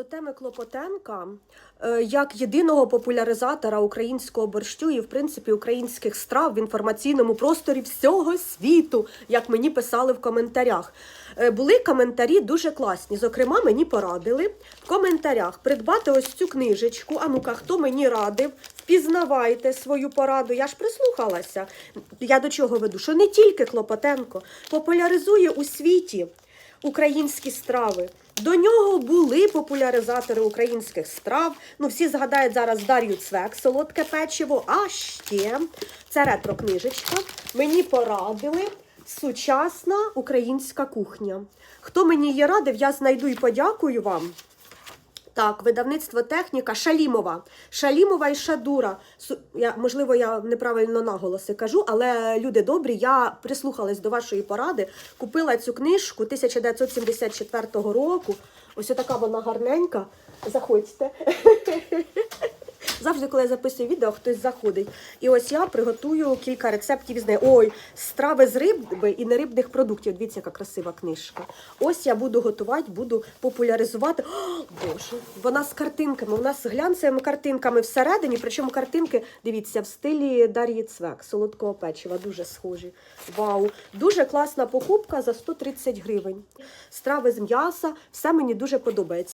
до теми Клопотенка е, як єдиного популяризатора українського борщу і, в принципі, українських страв в інформаційному просторі всього світу, як мені писали в коментарях. Е, Були коментарі дуже класні. Зокрема, мені порадили в коментарях придбати ось цю книжечку. А ну-ка, хто мені радив? Впізнавайте свою пораду. Я ж прислухалася. Я до чого веду? Що не тільки Клопотенко популяризує у світі українські страви. До нього були популяризатори українських страв. Ну, всі згадають зараз Дар'ю Цвек, солодке печиво. А ще це ретро-книжечка. Мені порадили сучасна українська кухня. Хто мені її радив, я знайду і подякую вам. Так, видавництво техніка Шалімова. Шалімова і Шадура. Я, можливо, я неправильно наголоси кажу, але люди добрі, я прислухалась до вашої поради, купила цю книжку 1974 року. Ось така вона гарненька. Заходьте. Завжди, коли я записую відео, хтось заходить. І ось я приготую кілька рецептів з неї. Ой, страви з риби і нерибних продуктів. Дивіться, яка красива книжка. Ось я буду готувати, буду популяризувати. О, Боже, вона з картинками. У нас з глянцевими картинками всередині. Причому картинки, дивіться, в стилі Дар'ї Цвек, солодкого печива. Дуже схожі. Вау! Дуже класна покупка за 130 гривень. Страви з м'яса, все мені дуже подобається.